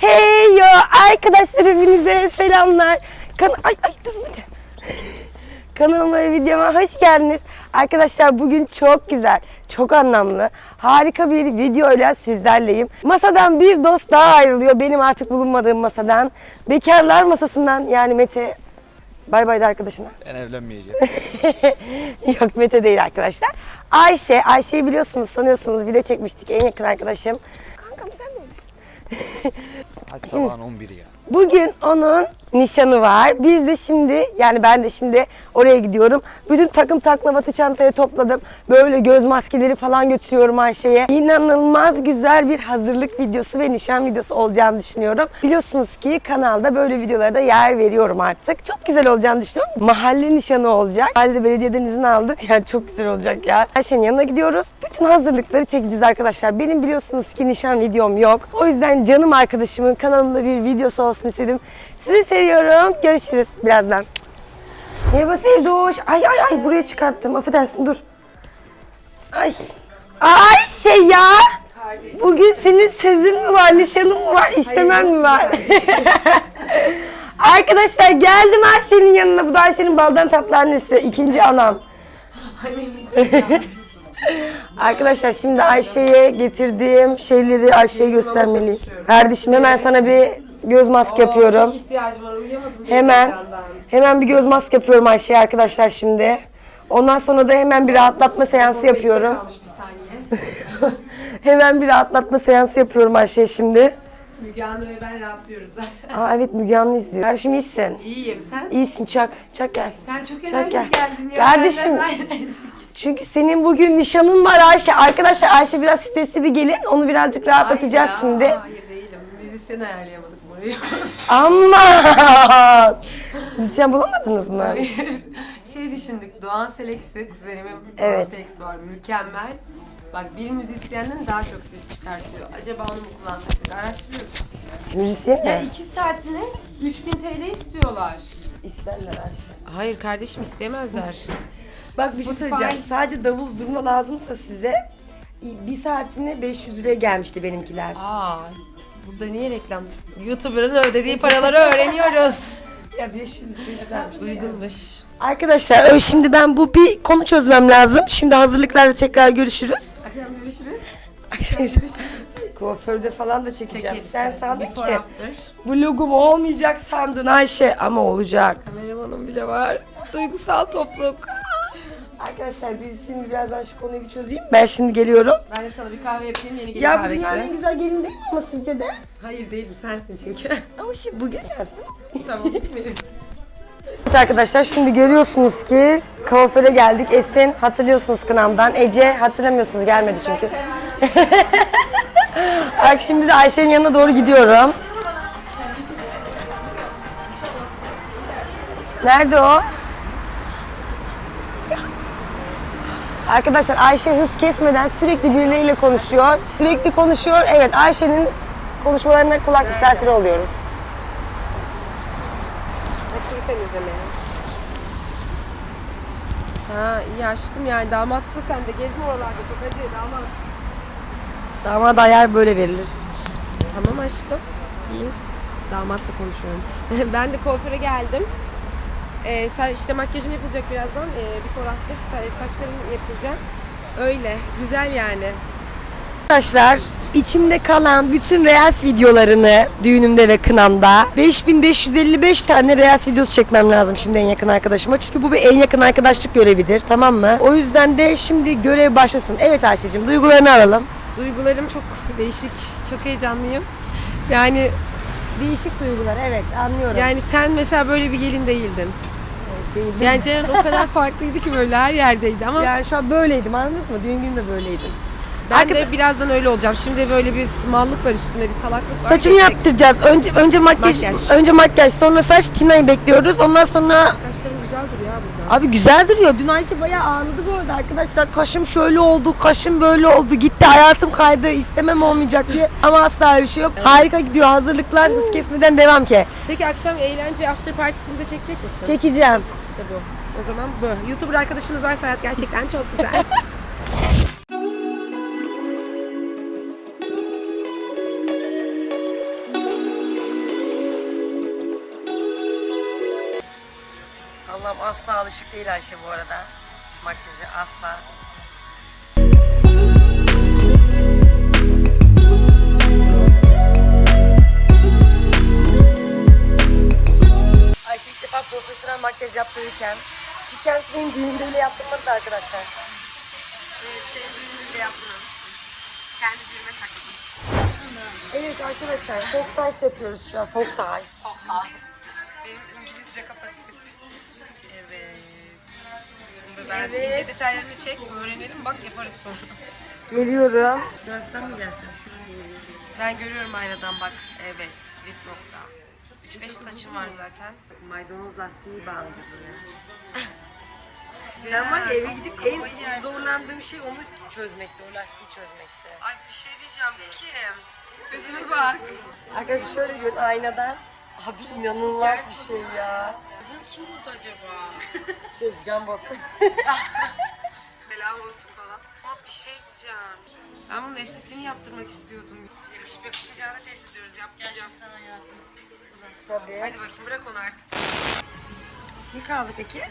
Hey yo arkadaşlar hepinize selamlar. Kan ay ay dur bir. Kanalıma ve videoma hoş geldiniz. Arkadaşlar bugün çok güzel, çok anlamlı, harika bir videoyla sizlerleyim. Masadan bir dost daha ayrılıyor. Benim artık bulunmadığım masadan. Bekarlar masasından yani Mete. Bay bay da arkadaşına. Ben evlenmeyeceğim. Yok Mete değil arkadaşlar. Ayşe, Ayşe'yi biliyorsunuz, sanıyorsunuz. Video çekmiştik en yakın arkadaşım. Kankam sen neredesin? Hadi sabahın 11'i ya. Bugün onun nişanı var. Biz de şimdi yani ben de şimdi oraya gidiyorum. Bütün takım taklavatı çantaya topladım. Böyle göz maskeleri falan götürüyorum Ayşe'ye. İnanılmaz güzel bir hazırlık videosu ve nişan videosu olacağını düşünüyorum. Biliyorsunuz ki kanalda böyle videolara da yer veriyorum artık. Çok güzel olacağını düşünüyorum. Mahalle nişanı olacak. Mahallede belediyeden izin aldık. Yani çok güzel olacak ya. Ayşe'nin yanına gidiyoruz. Bütün hazırlıkları çekeceğiz arkadaşlar. Benim biliyorsunuz ki nişan videom yok. O yüzden canım arkadaşımın kanalında bir videosu olsun istedim. Sizi seviyorum. Görüşürüz birazdan. Merhaba Sevdoş. Ay ay ay buraya çıkarttım. Affedersin dur. Ay. Ayşe ya. Bugün senin sözün mü var, nişanın mı var, istemem mi var? Arkadaşlar geldim Ayşe'nin yanına. Bu da Ayşe'nin baldan tatlı annesi. ikinci anam. Arkadaşlar şimdi Ayşe'ye getirdiğim şeyleri Ayşe'ye göstermeliyim. Kardeşim hemen sana bir göz maske yapıyorum. Çok ihtiyacım var. Uyuyamadım. Hemen hemen bir göz maske yapıyorum Ayşe'ye arkadaşlar şimdi. Ondan sonra da hemen bir rahatlatma seansı yapıyorum. Kalmış bir saniye. Hemen bir rahatlatma seansı yapıyorum Ayşe'ye şimdi. Müge Anlı ve ben rahatlıyoruz zaten. Aa evet Müge Anlı izliyor. Kardeşim iyisin. İyiyim sen. İyisin Çak. Çak gel. Sen çok gel. enerjik geldin ya. Kardeşim. Çünkü senin bugün nişanın var Ayşe. Arkadaşlar Ayşe biraz stresli bir gelin. Onu birazcık rahatlatacağız Ay ya, şimdi. Hayır değilim. Müzisyen ayarlayamadık burayı. Aman! Müzisyen bulamadınız mı? Hayır. Şey düşündük. Doğan Seleksi, kuzenimin Evet. Doğan Seleksi var. Mükemmel. Bak bir müzisyenden daha çok ses çıkartıyor. Acaba onu mu kullansak? Araştırıyoruz. Müzisyen Ya mi? iki saatine 3000 TL istiyorlar. İsterler Ayşe. Hayır kardeşim istemezler. Bak bir şey Spotify- söyleyeceğim. Sadece davul zurna lazımsa size bir saatine 500 liraya gelmişti benimkiler. Aa, burada niye reklam? YouTuber'ın ödediği paraları öğreniyoruz. Ya 500 500 vermişti. Uygunmuş. Arkadaşlar ö, şimdi ben bu bir konu çözmem lazım. Şimdi hazırlıklarla tekrar görüşürüz. Akşam görüşürüz. Kuaförde falan da çekeceğim. Çekeriz. Sen sandın Before ki after. vlogum olmayacak sandın Ayşe ama olacak. Kameramanım bile var. Duygusal topluluk. Arkadaşlar biz şimdi birazdan şu konuyu bir çözeyim. Ben şimdi geliyorum. Ben de sana bir kahve yapayım yeni gelin Ya bu kahvesi. dünyanın en güzel gelin değil mi ama sizce de? Hayır değilim sensin çünkü. Ama şimdi bugün sensin. tamam? Evet arkadaşlar şimdi görüyorsunuz ki kuaföre geldik. Esin hatırlıyorsunuz kınamdan. Ece hatırlamıyorsunuz gelmedi çünkü. Bak şimdi de Ayşe'nin yanına doğru gidiyorum. Nerede o? Arkadaşlar Ayşe hız kesmeden sürekli birileriyle konuşuyor. Sürekli konuşuyor. Evet Ayşe'nin konuşmalarına kulak misafiri oluyoruz. Ha iyi aşkım yani damatsın sen de gezme oralarda çok hadi damat. Damada ayar böyle verilir. Tamam aşkım. İyiyim. Damatla konuşuyorum. ben de kuaföre geldim. Sa- işte makyajım yapılacak birazdan. Ee, before after sa- saçlarım yapılacak. Öyle. Güzel yani. Arkadaşlar içimde kalan bütün Reels videolarını düğünümde ve kınamda 5555 tane Reels videosu çekmem lazım şimdi en yakın arkadaşıma. Çünkü bu bir en yakın arkadaşlık görevidir tamam mı? O yüzden de şimdi görev başlasın. Evet Ayşe'cim duygularını alalım. Duygularım çok değişik. Çok heyecanlıyım. Yani Değişik duygular evet anlıyorum. yani sen mesela böyle bir gelin değildin. Yani Ceren o kadar farklıydı ki böyle her yerdeydi ama yani şu an böyleydim anladınız mı? Düğün günü de böyleydim. ben Arkada- de birazdan öyle olacağım. Şimdi böyle bir mallık var üstünde bir salaklık var. Saçını Gerçek- yaptıracağız. Önce önce makyaj, Makyaj. önce makyaj, sonra saç Tina'yı bekliyoruz. Ondan sonra Kaşlarım güzel duruyor ha burada. Abi güzel duruyor. Dün Ayşe bayağı ağladı bu arada arkadaşlar. Kaşım şöyle oldu, kaşım böyle oldu. Gitti hayatım kaydı, istemem olmayacak diye. Ama asla öyle bir şey yok. Harika gidiyor. Hazırlıklar hız kesmeden devam ki. Peki akşam eğlence after partisinde çekecek misin? Çekeceğim. İşte bu. O zaman bu. YouTuber arkadaşınız varsa hayat gerçekten çok güzel. Ablam asla alışık değil Ayşe bu arada. Makyajı asla. Ayşe ilk defa profesyonel makyaj yaptırırken şu kendisinin düğünde bile yaptırmadı da arkadaşlar. Evet, senin düğününü de yaptırmamıştım. Kendi düğüme taktım. Evet arkadaşlar Fox Eyes yapıyoruz şu an. Fox Eyes. Benim İngilizce kapasitesi. Evet. Bunu da ben ince detaylarını çek, öğrenelim. Bak yaparız sonra. Geliyorum. Sırasından mı gelsin? Ben görüyorum aynadan bak. Evet, kilit nokta. 3-5 saçım var zaten. Maydanoz lastiği bağlayacağız oraya. Ceren, Ben var ya eve gidip kafayı en yersin. zorlandığım şey onu çözmekti, o lastiği çözmekti. Ay bir şey diyeceğim Kim? Gözüme bak. Arkadaşlar şöyle diyor aynadan. Abi inanılmaz bir şey ya. Bunu kim buldu acaba? Şey can basın. Bela olsun falan. Ama bir şey diyeceğim. Ben bunun estetiğini yaptırmak istiyordum. Yakışıp yakışmayacağını test ediyoruz. Yapmayacağım. Tabii. Hadi bakayım bırak onu artık. Ne kaldı peki?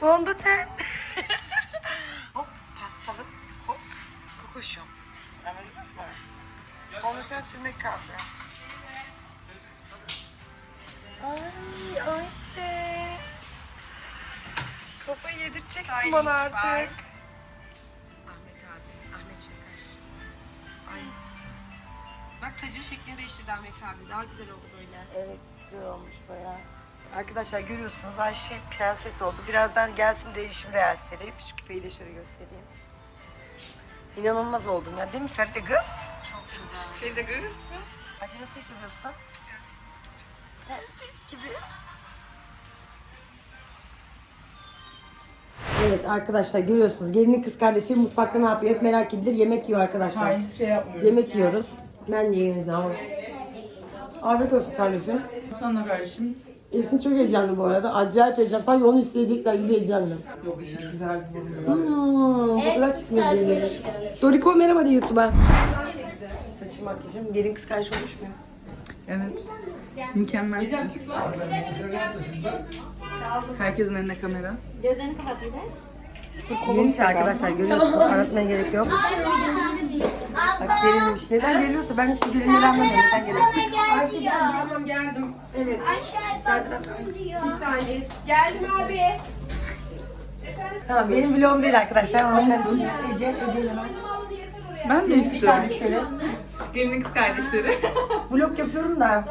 Fondöten. hop paskalım. Hop kokoşum. Anladınız mı? Fondöten sürmek kaldı. Styling bana artık. Ahmet abi. Ahmet Şeker. Ay. Bak tacın şeklini değiştirdi Ahmet abi. Daha güzel oldu böyle. Evet güzel olmuş bayağı. Arkadaşlar görüyorsunuz Ayşe prenses oldu. Birazdan gelsin değişim reelsleri. Şu küpeyi de şöyle göstereyim. İnanılmaz oldun ya değil mi Feride kız? Çok güzel. Feride kız. Ayşe nasıl hissediyorsun? Prenses gibi. Evet arkadaşlar görüyorsunuz gelinin kız kardeşi mutfakta ne yapıyor hep merak edilir yemek yiyor arkadaşlar. Hayır hiçbir şey yapmıyorum. Yemek yiyoruz. Ben de yerim daha. Afiyet olsun kardeşim. Sana kardeşim. Esin çok heyecanlı bu arada. Acayip heyecanlı. Sanki onu isteyecekler gibi heyecanlı. Yok hiç güzel bir. Hmm, fotoğraf çıkmıyor diyelim. Doriko merhaba de YouTube'a. Saçım makyajım. Gelin kız kardeş olmuş mu? Evet. Mükemmelsin. Herkesin elinde kamera. Yeni arkadaşlar görüyorsunuz. Aratmaya gerek yok. Bak gelinmiş. Neden geliyorsa ben hiçbir gelinleri anlamıyorum. Neden geliyor? Ayşe geldi. Tamam geldim. Evet. Bir saniye. Geldim abi. Tamam benim vlogum değil arkadaşlar. Ece, Ece ile ben. Ben de istiyorum. Gelinin kız kardeşleri. Vlog yapıyorum da.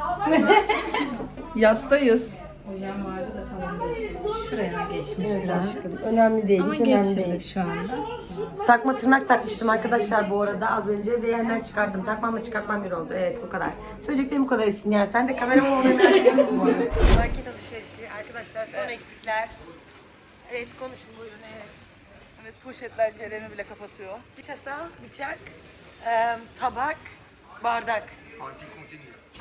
Yastayız. Evet aşkım. Önemli değil. hiç önemli değil. şu anda. Takma tırnak takmıştım arkadaşlar bu arada az önce ve hemen çıkarttım. Takmamla çıkartmam bir oldu. Evet bu kadar. Söyleyeceklerim bu kadar isim yani. Sen de kameraman olmayı merak ediyorsun bu arada. Market alışverişi arkadaşlar son eksikler. Evet konuşun buyurun evet. Evet poşetler Ceren'i bile kapatıyor. Çatal, bıçak, eee, tabak, bardak.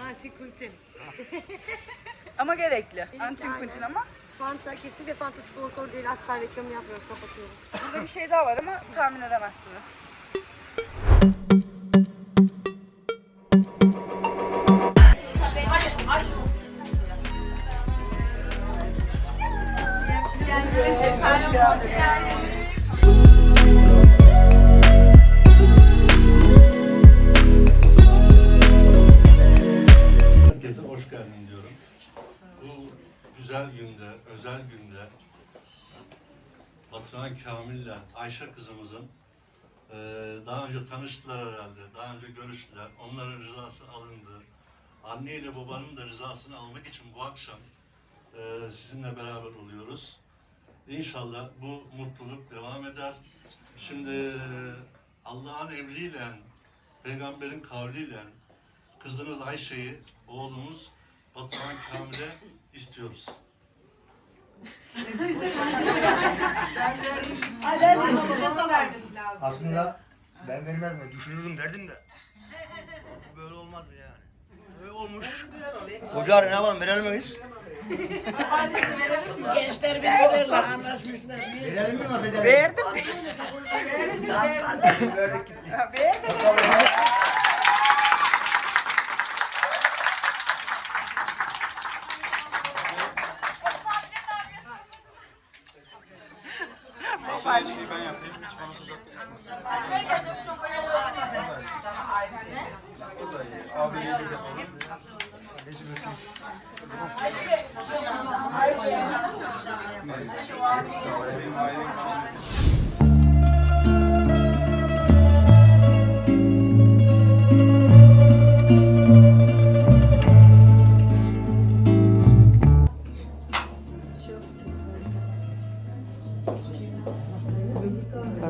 Antikuntin. Ama gerekli. tane. Antin kuntin ama. Fanta kesinlikle Fanta sponsor değil. Asla reklamını yapmıyoruz. Kapatıyoruz. Burada bir şey daha var ama tahmin edemezsiniz. Güzel günde, özel günde Batuhan Kamil'le Ayşe kızımızın eee, daha önce tanıştılar herhalde, daha önce görüştüler. Onların rızası alındı. Anne ile babanın da rızasını almak için bu akşam eee, sizinle beraber oluyoruz. İnşallah bu mutluluk devam eder. Şimdi eee, Allah'ın emriyle, peygamberin kavliyle kızınız Ayşe'yi, oğlumuz Batuhan Kamil'e istiyoruz. Aslında ben vermez mi? Düşünürüm derdim de. Böyle olmazdı yani. Öyle olmuş. Koca ne yapalım verelim mi biz? Gençler bilirler, anlaşmışlar. Verelim mi nasıl edelim? Verdim. Olsun kardeşim. Arkadaşlar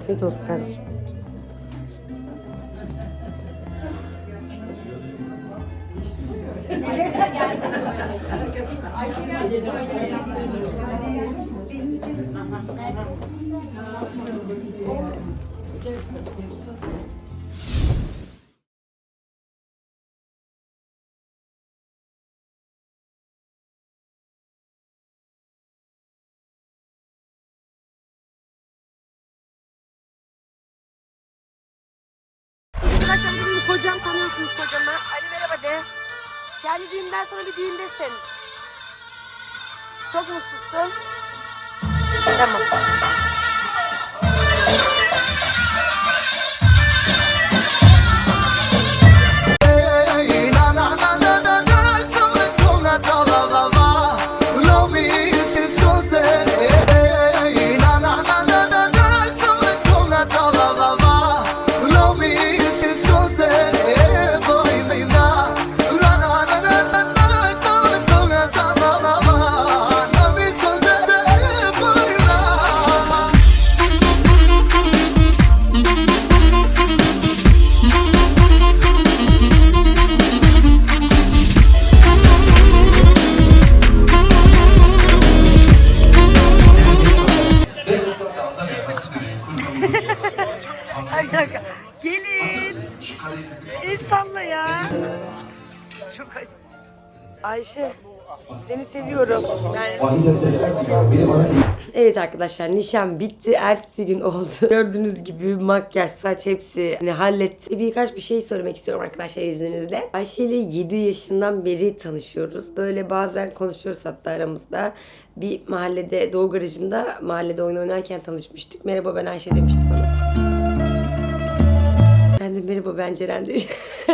bu benim kocam tanıyorsunuz kocamı. Ali merhaba de. Kendi düğünden sonra bir düğündesin. Çok mutsuzsun. Tamam. Gelin. El ya. Çok ay- Ayşe seni seviyorum. Evet arkadaşlar nişan bitti. Ertesi gün oldu. Gördüğünüz gibi makyaj, saç hepsi hani halletti. Birkaç bir şey söylemek istiyorum arkadaşlar izninizle. Ayşe ile 7 yaşından beri tanışıyoruz. Böyle bazen konuşuyoruz hatta aramızda. Bir mahallede Doğu Garajı'nda mahallede oyun oynarken tanışmıştık. Merhaba ben Ayşe demişti bana. Ben de merhaba ben Ceren.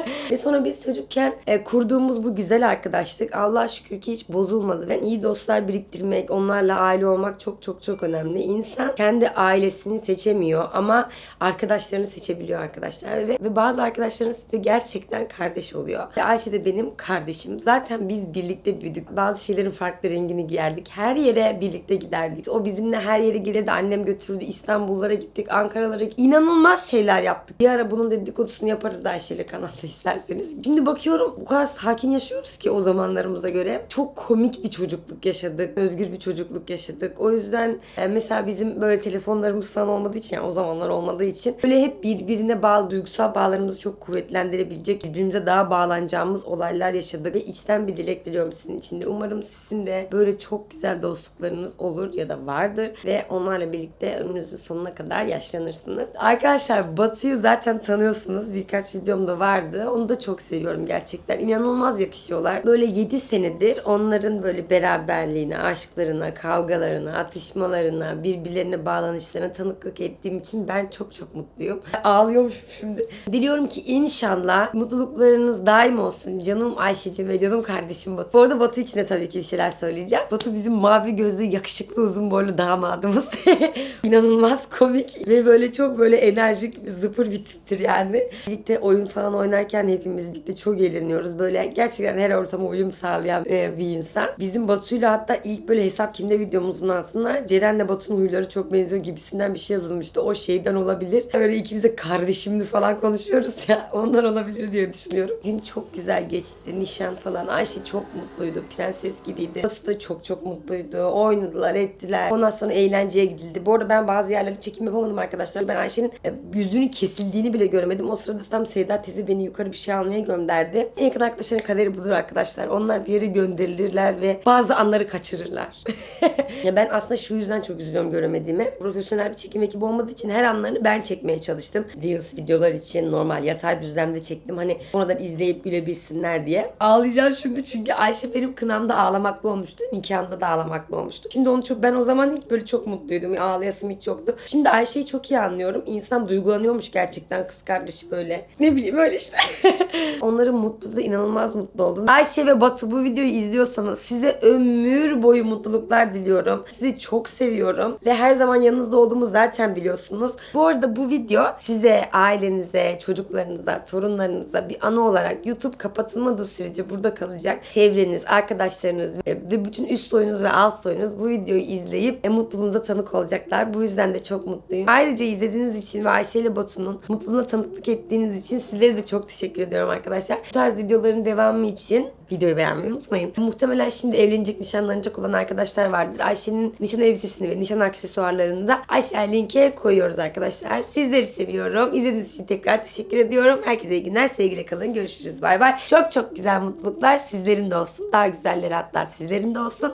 Ve sonra biz çocukken e, kurduğumuz bu güzel arkadaşlık Allah'a şükür ki hiç bozulmadı. Ben iyi dostlar biriktirmek, onlarla aile olmak çok çok çok önemli. İnsan kendi ailesini seçemiyor ama arkadaşlarını seçebiliyor arkadaşlar. Ve, ve bazı arkadaşlarınız size gerçekten kardeş oluyor. Ve Ayşe de benim kardeşim. Zaten biz birlikte büyüdük. Bazı şeylerin farklı rengini giyerdik. Her yere birlikte giderdik. O bizimle her yere gelirdi. Annem götürdü. İstanbullara gittik, Ankara'lara gittik. İnanılmaz şeyler yaptık. Bir ara bunun dedikodusunu yaparız da Ayşe'yle kanalda isterseniz. Şimdi bakıyorum bu kadar sakin yaşıyoruz ki o zamanlarımıza göre. Çok komik bir çocukluk yaşadık. Özgür bir çocukluk yaşadık. O yüzden e, mesela bizim böyle telefonlarımız falan olmadığı için yani o zamanlar olmadığı için böyle hep birbirine bağlı duygusal bağlarımızı çok kuvvetlendirebilecek birbirimize daha bağlanacağımız olaylar yaşadık ve içten bir dilek diliyorum sizin için de. Umarım sizin de böyle çok güzel dostluklarınız olur ya da vardır ve onlarla birlikte ömrünüzün sonuna kadar yaşlanırsınız. Arkadaşlar Batu'yu zaten tanıyorsunuz. Birkaç videomda vardı. Onu da çok seviyorum gerçekten. İnanılmaz yakışıyorlar. Böyle 7 senedir onların böyle beraberliğine, aşklarına, kavgalarına, atışmalarına, birbirlerine bağlanışlarına tanıklık ettiğim için ben çok çok mutluyum. Ağlıyormuşum şimdi. Diliyorum ki inşallah mutluluklarınız daim olsun. Canım Ayşe'cim ve canım kardeşim Batu. Bu arada Batu için de tabii ki bir şeyler söyleyeceğim. Batu bizim mavi gözlü, yakışıklı, uzun boylu damadımız. İnanılmaz komik ve böyle çok böyle enerjik, zıpır bir tiptir yani. Birlikte oyun falan oynarken hepimiz birlikte çok eğleniyoruz. Böyle gerçekten her ortama uyum sağlayan e, bir insan. Bizim Batu'yla hatta ilk böyle hesap kimde videomuzun altına Ceren'le Batu'nun huyları çok benziyor gibisinden bir şey yazılmıştı. O şeyden olabilir. Böyle ikimiz de kardeşimli falan konuşuyoruz ya. Ondan olabilir diye düşünüyorum. Gün çok güzel geçti. Nişan falan. Ayşe çok mutluydu. Prenses gibiydi. Batu da çok çok mutluydu. Oynadılar, ettiler. Ondan sonra eğlenceye gidildi. Bu arada ben bazı yerlere çekim yapamadım arkadaşlar. Ben Ayşe'nin e, yüzünün kesildiğini bile göremedim. O sırada tam Sevda teyze beni yukarı bir şey almaya gönderdi. En yakın arkadaşların kaderi budur arkadaşlar. Onlar bir yere gönderilirler ve bazı anları kaçırırlar. ya ben aslında şu yüzden çok üzülüyorum göremediğime. Profesyonel bir çekim ekibi olmadığı için her anlarını ben çekmeye çalıştım. Reels videolar için normal yatay düzlemde çektim. Hani oradan izleyip gülebilsinler diye. Ağlayacağım şimdi çünkü Ayşe benim kınamda ağlamaklı olmuştu. Nikahımda da ağlamaklı olmuştu. Şimdi onu çok ben o zaman ilk böyle çok mutluydum. Ağlayasım hiç yoktu. Şimdi Ayşe'yi çok iyi anlıyorum. İnsan duygulanıyormuş gerçekten kız kardeşi böyle. Ne bileyim öyle işte. Onların mutluluğu inanılmaz mutlu oldum. Ayşe ve Batu bu videoyu izliyorsanız size ömür boyu mutluluklar diliyorum. Sizi çok seviyorum. Ve her zaman yanınızda olduğumu zaten biliyorsunuz. Bu arada bu video size, ailenize, çocuklarınıza, torunlarınıza bir anı olarak YouTube kapatılmadığı sürece burada kalacak. Çevreniz, arkadaşlarınız ve bütün üst soyunuz ve alt soyunuz bu videoyu izleyip e, mutluluğunuza tanık olacaklar. Bu yüzden de çok mutluyum. Ayrıca izlediğiniz için ve Ayşe ile Batu'nun mutluluğuna tanıklık ettiğiniz için sizlere de teşekkür ediyorum arkadaşlar. Bu tarz videoların devamı için videoyu beğenmeyi unutmayın. Muhtemelen şimdi evlenecek, nişanlanacak olan arkadaşlar vardır. Ayşe'nin nişan elbisesini ve nişan aksesuarlarını da aşağı linke koyuyoruz arkadaşlar. Sizleri seviyorum. İzlediğiniz için tekrar teşekkür ediyorum. Herkese iyi günler. Sevgiyle kalın. Görüşürüz. Bay bay. Çok çok güzel mutluluklar sizlerin de olsun. Daha güzelleri hatta sizlerin de olsun.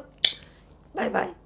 Bay bay.